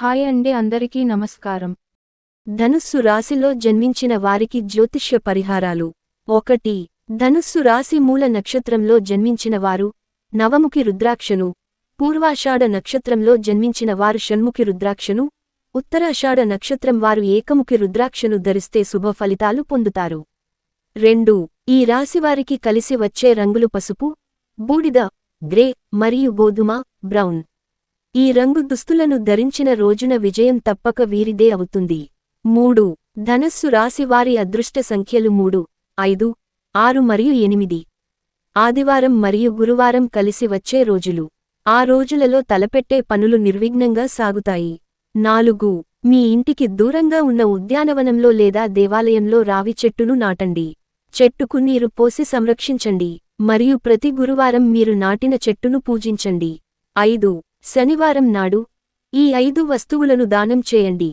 Hi అండి అందరికీ నమస్కారం. ధనుస్సు రాశిలో జన్మించిన వారికి జ్యోతిష్య పరిహారాలు. ఒకటి ధనుస్సు రాశి మూల నక్షత్రంలో జన్మించిన వారు నవముఖి రుద్రాక్షను. పూర్వాషాఢ నక్షత్రంలో జన్మించిన వారు షణ్ముఖి రుద్రాక్షను. ఉత్తరాషాఢ నక్షత్రం వారు ఏకముఖి రుద్రాక్షను ధరిస్తే శుభ ఫలితాలు పొందుతారు. రెండు ఈ రాశివారికి కలిసి వచ్చే రంగులు పసుపు బూడిద గ్రే మరియు గోధుమ బ్రౌన్. ఈ రంగు దుస్తులను ధరించిన రోజున విజయం తప్పక వీరిదే అవుతుంది. మూడు ధనస్సు రాశివారి అదృష్ట సంఖ్యలు మూడు ఐదు ఆరు మరియు ఎనిమిది. ఆదివారం మరియు గురువారం కలిసి వచ్చే రోజులు. ఆ రోజులలో తలపెట్టే పనులు నిర్విఘ్నంగా సాగుతాయి. నాలుగు మీ ఇంటికి దూరంగా ఉన్న ఉద్యానవనంలో లేదా దేవాలయంలో రావి చెట్టును నాటండి. చెట్టుకు నీరు పోసి సంరక్షించండి. మరియు ప్రతి గురువారం మీరు నాటిన చెట్టును పూజించండి. ఐదు శనివారం నాడు ఈ ఐదు వస్తువులను దానం చేయండి.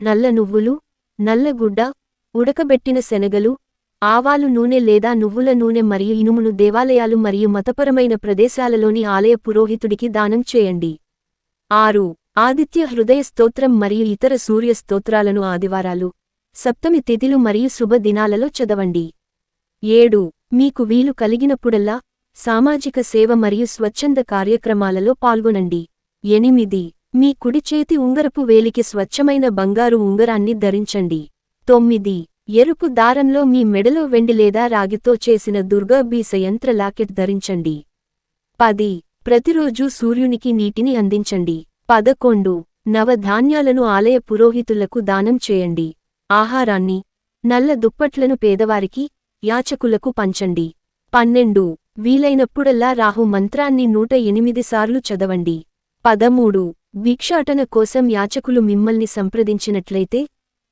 నల్ల నువ్వులు నల్లగుడ్డ ఉడకబెట్టిన శనగలు ఆవాలు నూనె లేదా నువ్వుల నూనె మరియు ఇనుమును దేవాలయాలు మరియు మతపరమైన ప్రదేశాలలోని ఆలయ పురోహితుడికి దానం చేయండి. ఆరు ఆదిత్య హృదయ స్తోత్రం మరియు ఇతర సూర్య స్తోత్రాలను ఆదివారాలు సప్తమి తిథిలు మరియు శుభ దినాలలో చదవండి. ఏడు మీకు వీలు కలిగినప్పుడల్లా సామాజిక సేవ మరియు స్వచ్ఛంద కార్యక్రమాలలో పాల్గొనండి. ఎనిమిది. మీ కుడి చేతి ఉంగరపు వేలికి స్వచ్ఛమైన బంగారు ఉంగరాన్ని ధరించండి. తొమ్మిది. ఎరుపు దారంలో మీ మెడలో వెండి లేదా రాగితో చేసిన దుర్గా బీస యంత్ర లాకెట్ ధరించండి. పది. ప్రతిరోజూ సూర్యునికి నీటిని అందించండి. పదకొండు. నవధాన్యాలను ఆలయ పురోహితులకు దానం చేయండి. ఆహారాన్ని నల్ల దుప్పట్లను పేదవారికి యాచకులకు పంచండి. పన్నెండు. వీలైనప్పుడల్లా రాహు మంత్రాన్ని నూట ఎనిమిది సార్లు చదవండి. పదమూడు. భిక్షాటన కోసం యాచకులు మిమ్మల్ని సంప్రదించినట్లయితే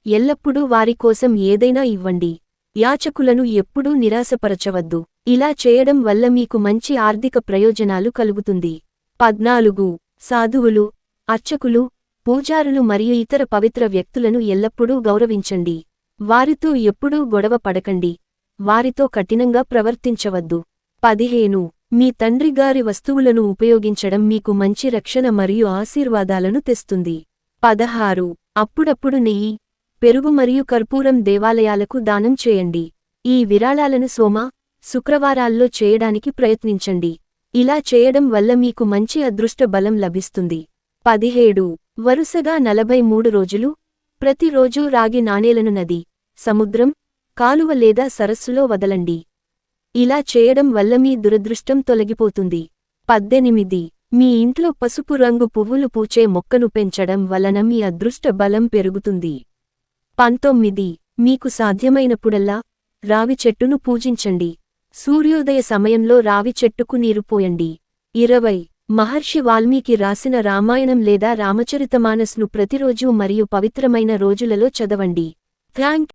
ఎల్లప్పుడూ వారి కోసం ఏదైనా ఇవ్వండి. యాచకులను ఎప్పుడూ నిరాశపరచవద్దు. ఇలా చేయడం వల్ల మీకు మంచి ఆర్థిక ప్రయోజనాలు కలుగుతుంది. పద్నాలుగు. సాధువులు అర్చకులు పూజారులు మరియు ఇతర పవిత్ర వ్యక్తులను ఎల్లప్పుడూ గౌరవించండి. వారితో ఎప్పుడూ గొడవ పడకండి. వారితో కఠినంగా ప్రవర్తించవద్దు. పదిహేను. మీ తండ్రిగారి వస్తువులను ఉపయోగించడం మీకు మంచి రక్షణ మరియు ఆశీర్వాదాలను తెస్తుంది. పదహారు. అప్పుడప్పుడు నెయ్యి పెరుగు మరియు కర్పూరం దేవాలయాలకు దానం చేయండి. ఈ విరాళాలను సోమ శుక్రవారాల్లో చేయడానికి ప్రయత్నించండి. ఇలా చేయడం వల్ల మీకు మంచి అదృష్ట బలం లభిస్తుంది. పదిహేడు. వరుసగా నలభై మూడు రోజులు ప్రతిరోజూ రాగి నాణేలను నది సముద్రం కాలువ లేదా సరస్సులో వదలండి. ఇలా చేయడం వల్ల మీ దురదృష్టం తొలగిపోతుంది. పద్దెనిమిది. మీ ఇంట్లో పసుపు రంగు పువ్వులు పూచే మొక్కను పెంచడం వలన మీ అదృష్ట బలం పెరుగుతుంది. పంతొమ్మిది. మీకు సాధ్యమైనప్పుడల్లా రావి చెట్టును పూజించండి. సూర్యోదయ సమయంలో రావి చెట్టుకు నీరు పోయండి. ఇరవై. మహర్షి వాల్మీకి రాసిన రామాయణం లేదా రామచరితమానస్ను ప్రతిరోజూ మరియు పవిత్రమైన రోజులలో చదవండి. థ్యాంక్